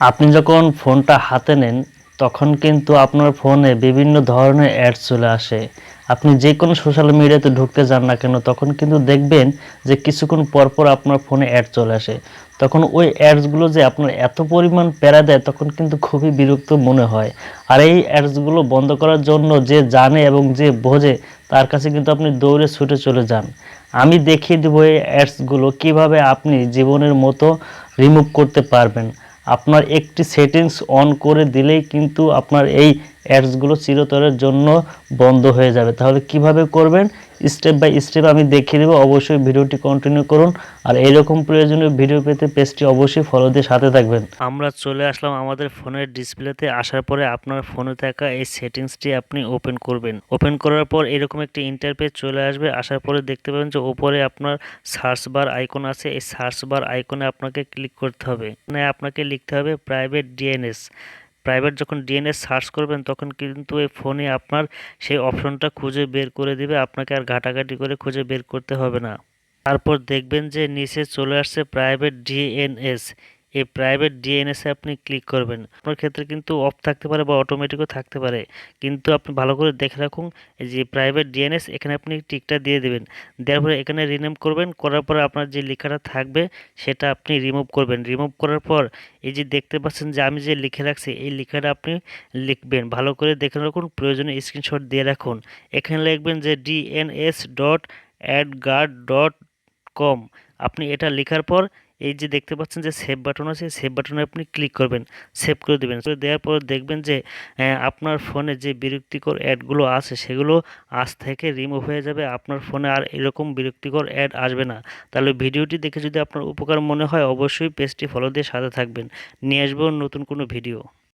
আপনি যখন ফোনটা হাতে নেন, তখন কিন্তু আপনার ফোনে বিভিন্ন ধরনের অ্যাডস চলে আসে। আপনি যে কোনো সোশ্যাল মিডিয়াতে ঢুকতে যান না কেন, তখন কিন্তু দেখবেন যে কিছুক্ষণ পর পর আপনার ফোনে অ্যাড চলে আসে। তখন ওই অ্যাডসগুলো যে আপনার এত পরিমাণ প্যারা দেয়, তখন কিন্তু খুবই বিরক্ত মনে হয়। আর এই অ্যাডসগুলো বন্ধ করার জন্য যে জানে এবং যে বোঝে, তার কাছে কিন্তু আপনি দৌড়ে ছুটে চলে যান। আমি দেখিয়ে দেবো এই অ্যাডসগুলো কীভাবে আপনি জীবনের মতো রিমুভ করতে পারবেন। আপনার একটি সেটিংস অন করে দিলেই কিন্তু আপনার এই অ্যাডসগুলো চিরতরের জন্য বন্ধ হয়ে যাবে। তাহলে কীভাবে করবেন? স্টেপ বাই স্টেপ আমি দেখিয়ে দেবো। অবশ্যই ভিডিওটি কন্টিনিউ করুন। আর এইরকম প্রয়োজনীয় ভিডিও পেতে পেজটি অবশ্যই ফলো দিয়ে সাথে থাকবেন। আমরা চলে আসলাম আমাদের ফোনের ডিসপ্লেতে আসার পরে আপনার ফোনে থাকা এই সেটিংসটি আপনি ওপেন করবেন। ওপেন করার পর এরকম একটি ইন্টারপেজ চলে আসবে। আসার পরে দেখতে পাবেন যে উপরে আপনার সার্চ বার আইকন আছে। এই সার্চ বার আইকনে আপনাকে ক্লিক করতে হবে। এখানে আপনাকে লিখতে হবে প্রাইভেট ডিএনএস প্রাইভেট যখন ডিএনএস সার্চ করবেন, তখন কিন্তু এই ফোনে আপনার সেই অপশনটা খুঁজে বের করে দিবে। আপনাকে আর ঘাটাঘাটি করে খুঁজে বের করতে হবে না। তারপর দেখবেন যে নিচে চলে আসছে প্রাইভেট ডিএনএস এই প্রাইভেট ডিএনএসে আপনি ক্লিক করবেন। আপনার ক্ষেত্রে কিন্তু অফ থাকতে পারে বা অটোমেটিকও থাকতে পারে। কিন্তু আপনি ভালো করে দেখে রাখুন যে প্রাইভেট ডিএনএস এখানে আপনি টিকটা দিয়ে দেবেন। দেওয়ার পরে এখানে রিনেম করবেন, করার পরে আপনার যে লেখাটা থাকবে, সেটা আপনি রিমুভ করবেন। রিমুভ করার পর এই যে দেখতে পাচ্ছেন যে আমি যে লিখে রাখছি, এই লেখাটা আপনি লিখবেন। ভালো করে দেখে রাখুন, প্রয়োজনে স্ক্রিনশট দিয়ে রাখুন। এখানে লিখবেন যে DNS dot AdGuard dot com আপনি এটা লেখার পর এই যে দেখতে পাচ্ছেন যে সেভ বাটন আছে সেভ বাটনে আপনি ক্লিক করবেন সেভ করে দেবেন। দেওয়ার পর দেখবেন যে আপনার ফোনে যে বিরক্তিকর অ্যাডগুলো আছে, সেগুলো আজ থেকে রিমুভ হয়ে যাবে, আপনার ফোনে আর এরকম বিরক্তিকর অ্যাড আসবে না। তাহলে ভিডিওটি দেখে যদি আপনার উপকার মনে হয়, অবশ্যই পেজটি ফলো দিয়ে সাথে থাকবেন। নিয়ে আসব নতুন কোনো ভিডিও